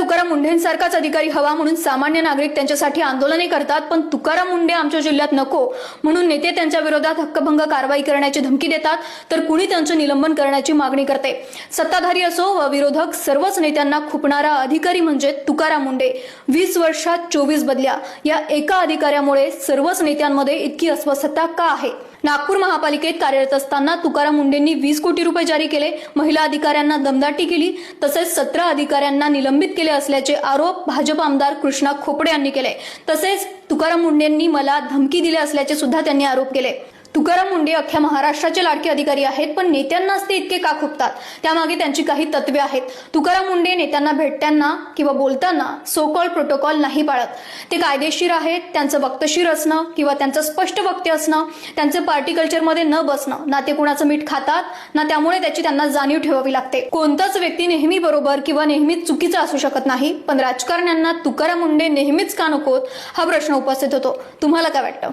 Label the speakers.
Speaker 1: तुकाराम मुंढेंसारखाच अधिकारी हवा म्हणून सामान्य नागरिक त्यांच्यासाठी आंदोलने करतात पण तुकाराम मुंडे आमच्या जिल्ह्यात नको म्हणून नेते त्यांच्या विरोधात हक्कभंग कारवाई करण्याची धमकी देतात तर कुणी त्यांचं निलंबन करण्याची मागणी करते? सत्ताधारी असो व विरोधक सर्वच नेत्यांना खुपणारा अधिकारी म्हणजे तुकाराम मुंडे वीस वर्षात चोवीस बदल्या. या एका अधिकाऱ्यामुळे सर्वच नेत्यांमध्ये इतकी अस्वस्थता का आहे? नागपूर महापालिकेत कार्यरत असताना तुकाराम मुंडेंनी वीस कोटी रुपये जारी केले. महिला अधिकाऱ्यांना दमदाटी केली. तसेच सतरा अधिकाऱ्यांना निलंबित केले असल्याचे आरोप भाजप आमदार कृष्णा खोपडे यांनी केले. तसेच तुकाराम मुंडेंनी मला धमकी दिली असल्याचे सुद्धा त्यांनी आरोप केले. तुकाराम मुंडे अख्ख्या महाराष्ट्राचे लाडके अधिकारी आहेत पण नेत्यांनाच ते इतके का खुपतात? त्यामागे त्यांची काही तत्वे आहेत. तुकाराम मुंडे नेत्यांना भेटताना किंवा बोलताना सोकॉल प्रोटोकॉल नाही पाळत. ते कायदेशीर आहेत त्यांचं वक्तशीर असणं किंवा त्यांचं स्पष्ट वक्ते असणं त्यांचं पार्टी कल्चरमध्ये न बसणं ना ते कुणाचं मीठ खातात ना त्यामुळे त्याची त्यांना जाणीव ठेवावी लागते. कोणताच व्यक्ती नेहमी बरोबर किंवा नेहमीच चुकीचा असू शकत नाही पण राजकारण्यांना तुकाराम मुंडे नेहमीच का नकोत हा प्रश्न उपस्थित होतो. तुम्हाला काय वाटतं?